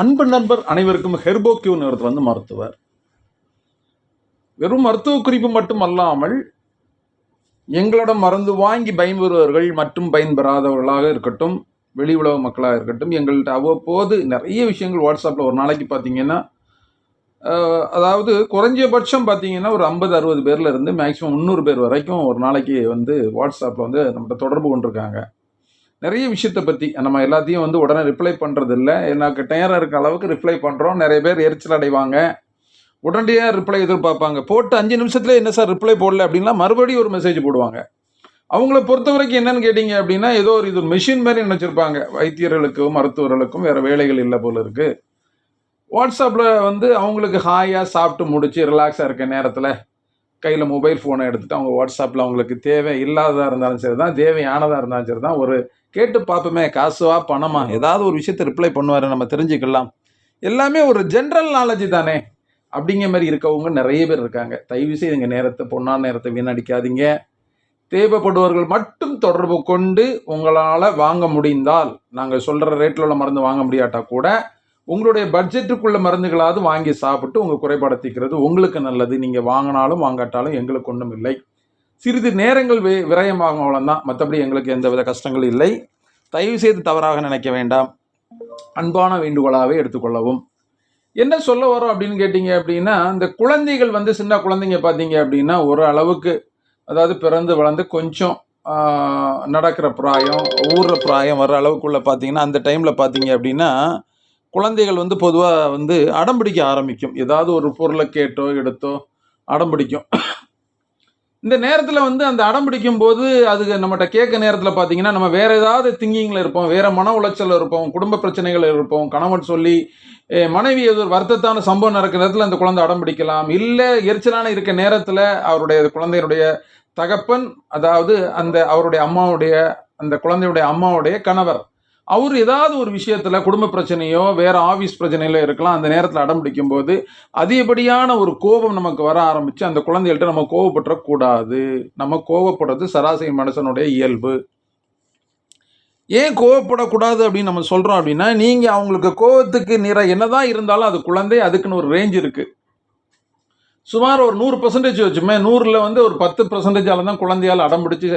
அன்பு நண்பர் அனைவருக்கும் ஹெர்போக்யூங்கிறது வந்து மருத்துவர். வெறும் மருத்துவ குறிப்பு மட்டும் அல்லாமல் எங்களிடம் மருந்து வாங்கி பயன்பெறுபவர்கள் மற்றும் பயன்பெறாதவர்களாக இருக்கட்டும் வெளி உலக மக்களாக இருக்கட்டும் எங்கள்கிட்ட அவ்வப்போது நிறைய விஷயங்கள் வாட்ஸ்அப்பில் ஒரு நாளைக்கு பார்த்தீங்கன்னா அதாவது குறைஞ்சபட்சம் பார்த்தீங்கன்னா ஒரு ஐம்பது அறுபது பேர்லேருந்து மேக்ஸிமம் முந்நூறு பேர் வரைக்கும் ஒரு நாளைக்கு வந்து வாட்ஸ்அப்பில் வந்து நம்மகிட்ட தொடர்பு கொண்டிருக்காங்க. நிறைய விஷயத்தை பற்றி நம்ம எல்லாத்தையும் வந்து உடனே ரிப்ளை பண்ணுறதில்ல எனக்கு டயராக இருக்க அளவுக்கு ரிப்ளை பண்ணுறோம் நிறைய பேர் எரிச்சல் அடைவாங்க. உடனடியாக ரிப்ளை எதிர்பார்ப்பாங்க. போட்டு அஞ்சு நிமிஷத்தில் என்ன சார் ரிப்ளை போடல அப்படின்னா மறுபடியும் ஒரு மெசேஜ் போடுவாங்க. அவங்கள பொறுத்த வரைக்கும் என்னன்னு கேட்டிங்க அப்படின்னா ஏதோ ஒரு இது மிஷின் மாதிரி நினச்சிருப்பாங்க. வைத்தியர்களுக்கும் மருத்துவர்களுக்கும் வேறு வேலைகள் இல்லை போல் இருக்குது வாட்ஸ்அப்பில் வந்து அவங்களுக்கு ஹாயாக சாப்பிட்டு முடிச்சு ரிலாக்ஸாக இருக்க நேரத்தில் கையில் மொபைல் ஃபோனை எடுத்துகிட்டு அவங்க வாட்ஸ்அப்பில் அவங்களுக்கு தேவை இல்லாததாக இருந்தாலும் சரி தான் தேவையானதாக இருந்தாலும் சரி தான் ஒரு கேட்டு பார்ப்போமே காசுவா பணமா? ஏதாவது ஒரு விஷயத்தை ரிப்ளை பண்ணுவார் நம்ம தெரிஞ்சுக்கலாம். எல்லாமே ஒரு ஜென்ரல் நாலேஜ் தானே? அப்படிங்கிற மாதிரி இருக்கவங்க நிறைய பேர் இருக்காங்க. தயவு செய்து எங்கள் நேரத்தை பொண்ணான நேரத்தை வீணடிக்காதீங்க. தேவைப்படுபவர்கள் மட்டும் தொடர்பு கொண்டு உங்களால் வாங்க முடிந்தால் நாங்கள் சொல்கிற ரேட்டில் உள்ள மருந்து வாங்க முடியாட்டா கூட உங்களுடைய பட்ஜெட்டுக்குள்ள மருந்துகளாவது வாங்கி சாப்பிட்டு உங்கள் குறைபாடை தீர்க்கிறது உங்களுக்கு நல்லது. நீங்கள் வாங்கினாலும் வாங்காட்டாலும் எங்களுக்கு ஒன்றும் இல்லை. சிறிது நேரங்கள் வி விரயமாகும் அவ்வளோதான் மற்றபடி எங்களுக்கு எந்தவித கஷ்டங்களும் இல்லை. தயவு செய்து தவறாக நினைக்க வேண்டாம். அன்பான வேண்டுகோளாகவே எடுத்துக்கொள்ளவும். என்ன சொல்ல வரோம் அப்படின்னு கேட்டிங்க அப்படின்னா இந்த குழந்தைகள் வந்து சின்ன குழந்தைங்க பார்த்தீங்க அப்படின்னா ஒரு அளவுக்கு அதாவது பிறந்து வளர்ந்து கொஞ்சம் நடக்கிற பிராயம் ஊர்ற பிராயம் வர்ற அளவுக்குள்ளே பார்த்தீங்கன்னா அந்த டைமில் பார்த்தீங்க அப்படின்னா குழந்தைகள் வந்து பொதுவாக வந்து அடம் பிடிக்க ஆரம்பிக்கும். ஏதாவது ஒரு பொருளை கேட்டோ எடுத்தோ அடம் பிடிக்கும். இந்த நேரத்தில் வந்து அந்த அடம் பிடிக்கும் போது அது நம்மகிட்ட கேட்க நேரத்தில் பார்த்தீங்கன்னா நம்ம வேறு ஏதாவது திங்கிங்கில் இருப்போம் வேறு மன உளைச்சல் இருப்போம் குடும்ப பிரச்சனைகள் இருப்போம் கணவன் சொல்லி மனைவி ஏதோ ஒரு வருத்தத்தான சம்பவம் நடக்கிற நேரத்தில் அந்த குழந்தை அடம் பிடிக்கலாம். இல்லை எரிச்சலான இருக்க நேரத்தில் அவருடைய குழந்தையுடைய தகப்பன் அதாவது அந்த அவருடைய அம்மாவுடைய அந்த குழந்தையுடைய அம்மாவுடைய கணவர் அவர் ஏதாவது ஒரு விஷயத்தில் குடும்ப பிரச்சனையோ வேறு ஆஃபீஸ் பிரச்சனையிலோ இருக்கலாம் அந்த நேரத்தில் அடம் பிடிக்கும் போது அதிகப்படியான ஒரு கோபம் நமக்கு வர ஆரம்பித்து அந்த குழந்தைகள்கிட்ட நம்ம கோவப்பட்டுறக்கூடாது நம்ம கோவப்படுறது சராசரி மனுஷனுடைய இயல்பு. ஏன் கோவப்படக்கூடாது அப்படின்னு நம்ம சொல்கிறோம் அப்படின்னா நீங்கள் அவங்களுக்கு கோவத்துக்கு நிற என்னதான் இருந்தாலும் அது குழந்தை அதுக்குன்னு ஒரு ரேஞ்ச் இருக்குது சுமார் ஒரு நூறு பர்சன்டேஜ் வச்சுமே நூறில் வந்து ஒரு பத்து பர்சன்டேஜால் தான் குழந்தையால் அடம் பிடிச்சி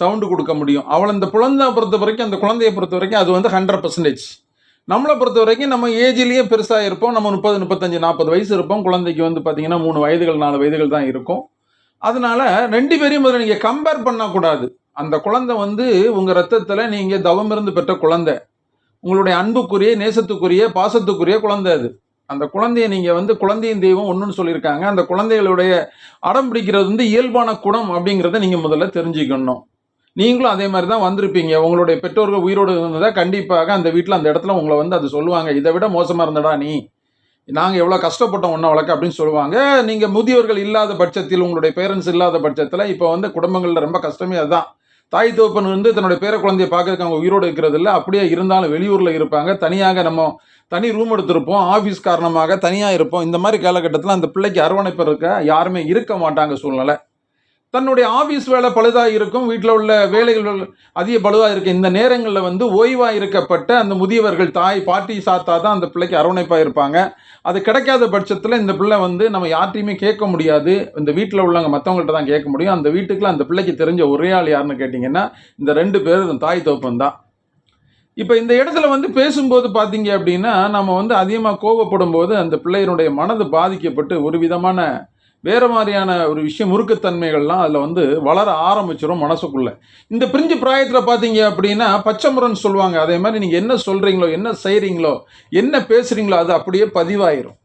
சவுண்டு கொடுக்க முடியும். அவளை இந்த குழந்தை பொறுத்த வரைக்கும் அந்த குழந்தையை பொறுத்த வரைக்கும் அது வந்து ஹண்ட்ரட் பர்சன்டேஜ் நம்மளை பொறுத்த வரைக்கும் நம்ம ஏஜ்லேயே பெருசாக இருப்போம். நம்ம முப்பது முப்பத்தஞ்சு நாற்பது வயசு இருப்போம். குழந்தைக்கு வந்து பார்த்தீங்கன்னா மூணு வயதுகள் நாலு வயதுகள் தான் இருக்கும். அதனால் ரெண்டு பேரையும் முதல்ல நீங்கள் கம்பேர் பண்ணக்கூடாது அந்த குழந்தை வந்து உங்கள் ரத்தத்தில் நீங்கள் தவம் இருந்து பெற்ற குழந்தை. உங்களுடைய அன்புக்குரிய நேசத்துக்குரிய பாசத்துக்குரிய குழந்தை அது. அந்த குழந்தைய நீங்கள் வந்து குழந்தையின் தெய்வம் ஒன்றுன்னு சொல்லியிருக்காங்க. அந்த குழந்தைகளுடைய அடம் பிடிக்கிறது வந்து இயல்பான குணம் அப்படிங்கிறத நீங்கள் முதல்ல தெரிஞ்சுக்கணும். நீங்களும் அதே மாதிரி தான் வந்திருப்பீங்க. உங்களுடைய பெற்றோர்கள் உயிரோடு இருந்ததா? கண்டிப்பாக அந்த வீட்டில் அந்த இடத்துல உங்களை வந்து அது சொல்லுவாங்க. இதை விட மோசமாக இருந்தடா நீ. நாங்கள் எவ்வளோ கஷ்டப்பட்டோம் ஒன்றை வளர்க்க அப்படின்னு சொல்லுவாங்க. நீங்கள் முதியோர்கள் இல்லாத பட்சத்தில் உங்களுடைய பேரண்ட்ஸ் இல்லாத பட்சத்தில் இப்போ வந்து குடும்பங்களில் ரொம்ப கஷ்டமே அதுதான். தாய் தோப்பன் வந்து தன்னுடைய பேர குழந்தைய பார்க்கறதுக்கு அவங்க உயிரோடு இருக்கிறது இல்லை அப்படியே இருந்தாலும் வெளியூரில் இருப்பாங்க. தனியாக நம்ம தனி ரூம் எடுத்திருப்போம் ஆஃபீஸ் காரணமாக தனியாக இருப்போம். இந்த மாதிரி காலகட்டத்தில் அந்த பிள்ளைக்கு அரவணைப்பு இருக்க யாருமே இருக்க மாட்டாங்க சூழ்நிலை. தன்னுடைய ஆஃபீஸ் வேலை பழுதாக இருக்கும் வீட்டில் உள்ள வேலைகள் அதிக பழுதாக இருக்க. இந்த நேரங்களில் வந்து ஓய்வாக இருக்கப்பட்ட அந்த முதியவர்கள் தாய் பாட்டி சாத்தா தான் அந்த பிள்ளைக்கு அரவணைப்பாக இருப்பாங்க. அது கிடைக்காத பட்சத்தில் இந்த பிள்ளை வந்து நம்ம யார்ட்டையுமே கேட்க முடியாது. இந்த வீட்டில் உள்ளவங்க மற்றவங்கள்ட்ட தான் கேட்க முடியும். அந்த வீட்டுக்குள்ள அந்த பிள்ளைக்கு தெரிஞ்ச ஒரே ஆள் யாருன்னு கேட்டிங்கன்னா இந்த ரெண்டு பேர் தாய் தோப்பம் தான் இப்போ இந்த இடத்துல வந்து பேசும்போது பார்த்தீங்க அப்படின்னா நம்ம வந்து அதிகமாக கோபப்படும் போது அந்த பிள்ளையினுடைய மனது பாதிக்கப்பட்டு ஒரு விதமான வேறு மாதிரியான ஒரு விஷயம் முறுக்குத்தன்மைகள்லாம் அதில் வந்து வளர ஆரம்பிச்சிடும் மனசுக்குள்ளே. இந்த பிரிஞ்சு பிராயத்தில் பார்த்தீங்க அப்படின்னா பச்சைமுரன்னு சொல்லுவாங்க. அதே மாதிரி நீங்கள் என்ன சொல்கிறீங்களோ என்ன செய்கிறீங்களோ என்ன பேசுகிறீங்களோ அது அப்படியே பதிவாயிரும்.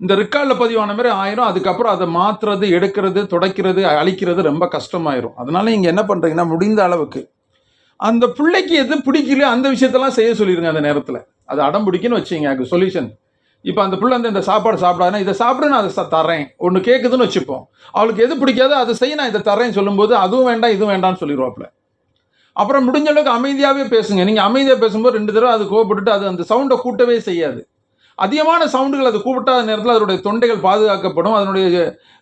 இந்த ரிக்கார்டில் பதிவான மாதிரி ஆயிரும். அதுக்கப்புறம் அதை மாற்றுறது எடுக்கிறது துடைக்கிறது அழிக்கிறது ரொம்ப கஷ்டமாயிரும். அதனால நீங்கள் என்ன பண்ணுறீங்கன்னா முடிந்த அளவுக்கு அந்த பிள்ளைக்கு எது பிடிக்கலையோ அந்த விஷயத்தெல்லாம் செய்ய சொல்லிடுங்க அந்த நேரத்தில். அது அடம் பிடிக்குன்னு வச்சுங்க அதுக்கு சொல்யூஷன் இப்போ அந்த பிள்ளை வந்து இந்த சாப்பாடு சாப்பிடாதுன்னா இதை சாப்பிட நான் அதை தரேன் ஒன்று கேட்குதுன்னு வச்சுப்போம். அவளுக்கு எது பிடிக்காதோ அதை செய்ய நான் இதை தரேன்னு சொல்லும்போது அதுவும் வேண்டாம் இதுவும் வேண்டாம்னு சொல்லிடுவாப்புல அப்புறம் முடிஞ்ச அளவுக்கு அமைதியாகவே பேசுங்க. நீங்கள் அமைதியாக பேசும்போது ரெண்டு தடவை அது கோவப்பட்டுட்டு அது அந்த சவுண்டை கூட்டவே செய்யாது. அதிகமான சவுண்டுகள் அது கூப்பிட்டாத நேரத்தில் அதனுடைய தொண்டைகள் பாதுகாக்கப்படும். அதனுடைய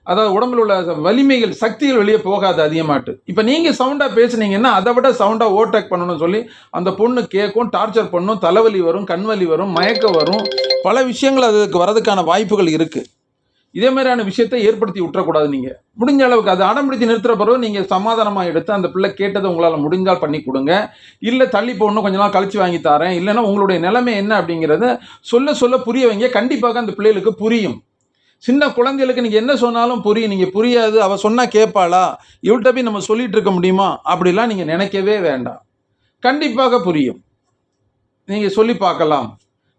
அதாவது உடம்புல உள்ள வலிமைகள் சக்திகள் வெளியே போகாது அதிகமாட்டு. இப்போ நீங்கள் சவுண்டாக பேசுனீங்கன்னா அதை விட சவுண்டாக ஓவர்டேக் பண்ணணும்னு சொல்லி அந்த பொண்ணு கேட்கும் டார்ச்சர் பண்ணும் தலைவலி வரும் கண்வலி வரும் மயக்கம் வரும். பல விஷயங்கள் அதுக்கு வரதுக்கான வாய்ப்புகள் இருக்குது இதே மாதிரியான விஷயத்தை ஏற்படுத்தி விட்டுறக்கூடாது நீங்கள் முடிஞ்ச அளவுக்கு அதை அடம்பிடிச்சு நிறுத்துற பிறகு நீங்கள் சமாதானமாக எடுத்து அந்த பிள்ளை கேட்டதை உங்களால் முடிஞ்சால் பண்ணி கொடுங்க. இல்லை தள்ளி போடணும் கொஞ்ச நாள் கழிச்சு வாங்கி தரேன். இல்லைன்னா உங்களுடைய நிலைமை என்ன அப்படிங்கிறத சொல்ல சொல்ல புரிய வைங்க. கண்டிப்பாக அந்த பிள்ளைகளுக்கு புரியும். சின்ன குழந்தைகளுக்கு நீங்கள் என்ன சொன்னாலும் புரியும். நீங்கள் புரியாது. அவள் சொன்னால் கேட்பாளா இவள்கிட்ட போய் நம்ம சொல்லிட்டு இருக்க முடியுமா? அப்படிலாம் நீங்கள் நினைக்கவே வேண்டாம். கண்டிப்பாக புரியும். நீங்கள் சொல்லி பார்க்கலாம்.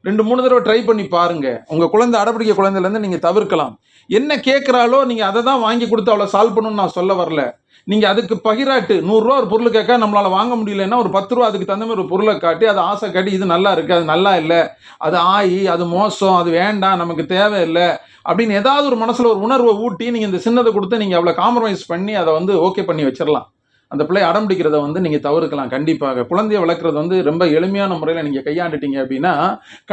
ரெண்டு மூணு தடவை ட்ரை பண்ணி பாருங்க. உங்கள் குழந்தை அடப்பிடிக்க குழந்தையிலேருந்து நீங்கள் தவிர்க்கலாம். என்ன கேட்குறாலோ நீங்கள் அதை தான் வாங்கி கொடுத்து அவளை சால்வ் பண்ணணும்னு நான் சொல்ல வரல. நீங்கள் அதுக்கு பகிராட்டு. நூறுரூவா ஒரு பொருள் கேட்க நம்மளால் வாங்க முடியலன்னா ஒரு பத்து ரூபா அதுக்கு தகுந்த மாதிரி ஒரு பொருளை காட்டி அதை ஆசை காட்டி இது நல்லா இருக்குது அது நல்லா இல்லை. அது ஆயி அது மோசம் அது வேண்டாம் நமக்கு தேவையில்லை அப்படின்னு ஏதாவது ஒரு மனசில் ஒரு உணர்வை ஊட்டி நீங்கள் இந்த சின்னதை கொடுத்து நீங்கள் அவ்வளோ காம்ப்ரமைஸ் பண்ணி அதை வந்து ஓகே பண்ணி வச்சிடலாம் அந்த பிள்ளை அடம் பிடிக்கிறத வந்து நீங்கள் தவிர்க்கலாம். கண்டிப்பாக. குழந்தைய வளர்க்குறது வந்து ரொம்ப எளிமையான முறையில் நீங்கள் கையாண்டுட்டீங்க அப்படின்னா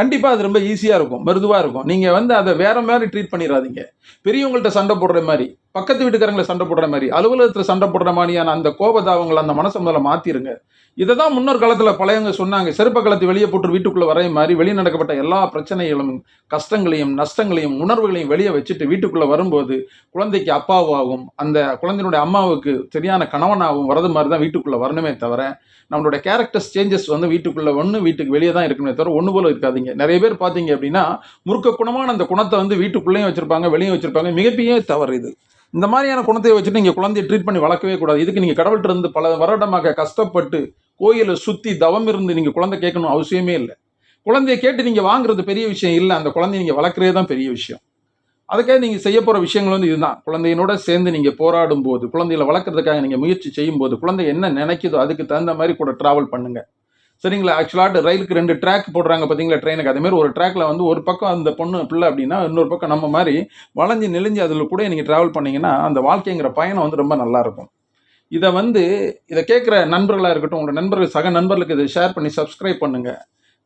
கண்டிப்பாக அது ரொம்ப ஈஸியாக இருக்கும். மிருதுவாக இருக்கும். நீங்கள் வந்து அதை வேற மாதிரி ட்ரீட் பண்ணிடாதீங்க பெரியவங்கள்ட்ட சண்டை போடுற மாதிரி. பக்கத்து வீட்டுக்காரங்களை சண்டை போடுற மாதிரி அலுவலகத்தில் சண்டை போடுற மாதிரியான அந்த கோபதாவங்களை அந்த மனசை முதல்ல மாற்றிருங்க இதை தான் முன்னொரு காலத்தில் பழையவங்க சொன்னாங்க செருப்ப காலத்தை வெளியே போட்டு வீட்டுக்குள்ளே வரைய மாதிரி வெளியே நடக்கப்பட்ட எல்லா பிரச்சனைகளும் கஷ்டங்களையும் நஷ்டங்களையும் உணர்வுகளையும் வெளியே வச்சுட்டு வீட்டுக்குள்ளே வரும்போது குழந்தைக்கு அப்பாவாகவும் அந்த குழந்தையினுடைய அம்மாவுக்கு சரியான கணவனாகவும் வரது மாதிரி தான் வீட்டுக்குள்ளே வரணுமே தவிர நம்மளுடைய கேரக்டர்ஸ் சேஞ்சஸ் வந்து வீட்டுக்குள்ளே ஒன்று வீட்டுக்கு வெளியே தான் இருக்கணுமே தவிர ஒன்று போல இருக்காதீங்க. நிறைய பேர் பார்த்தீங்க அப்படின்னா முறுக்க குணமான அந்த குணத்தை வந்து வீட்டுக்குள்ளேயும் வச்சுருப்பாங்க வெளியும் வச்சுருப்பாங்க மிகப்பெரிய தவறு இது. இந்த மாதிரியான குணத்தை வச்சுட்டு நீங்கள் குழந்தைய ட்ரீட் பண்ணி வளர்க்கவே கூடாது. இதுக்கு நீங்கள் கடவுள்கிட்ட இருந்து பல வருடமாக கஷ்டப்பட்டு கோயிலை சுற்றி தவம் இருந்து நீங்கள் குழந்தை கேட்கணும் அவசியமே இல்லை. குழந்தைய கேட்டு நீங்கள் வாங்குறது பெரிய விஷயம் இல்லை. அந்த குழந்தைய நீங்கள் வளர்க்குறதே தான் பெரிய விஷயம். அதுக்காக நீங்கள் செய்ய போகிற விஷயங்கள் வந்து இதுதான். குழந்தையினோட சேர்ந்து நீங்கள் போராடும் போது குழந்தைகளை வளர்க்குறதுக்காக நீங்கள் முயற்சி செய்யும்போது குழந்தை என்ன நினைக்குதோ அதுக்கு தகுந்த மாதிரி கூட ட்ராவல் பண்ணுங்கள் சரிங்களா? ஆக்சுவலாக ரயிலுக்கு ரெண்டு ட்ராக் போடுறாங்க பார்த்தீங்களா ட்ரெயினுக்கு அதேமாதிரி ஒரு ட்ராக்ல வந்து ஒரு பக்கம் அந்த பொண்ணு பிள்ளை அப்படின்னா இன்னொரு பக்கம் நம்ம மாதிரி வளைஞ்சு நெளிஞ்சு அதில் கூட நீங்கள் ட்ராவல் பண்ணீங்கன்னா அந்த வாழ்க்கைங்கிற பயணம் வந்து ரொம்ப நல்லா இருக்கும். இதை வந்து இதை கேட்குற நண்பர்களாக இருக்கட்டும் உங்களோட நண்பர்கள் சக நண்பர்களுக்கு இதை ஷேர் பண்ணி சப்ஸ்கிரைப் பண்ணுங்கள்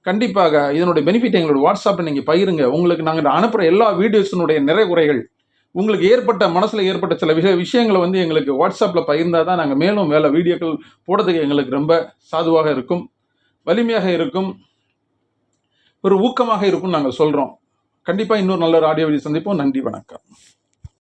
கண்டிப்பாக இதனுடைய பெனிஃபிட் எங்களோட வாட்ஸ்அப்பில் நீங்கள் பகிருங்க. உங்களுக்கு நாங்கள் அனுப்புகிற எல்லா வீடியோஸினுடைய நிறை குறைகள் உங்களுக்கு ஏற்பட்ட மனசில் ஏற்பட்ட சில விஷய விஷயங்களை வந்து எங்களுக்கு வாட்ஸ்அப்பில் பகிர்ந்தால் தான் நாங்கள் மேலும் வேலை வீடியோக்கள் போடுறதுக்கு எங்களுக்கு ரொம்ப சாதுவாக இருக்கும். வலிமையாக இருக்கும் ஒரு ஊக்கமாக இருக்கும் நாங்கள் சொல்கிறோம் கண்டிப்பாக இன்னொரு நல்ல ஒரு ஆடியோ வழி சந்திப்போம். நன்றி வணக்கம்.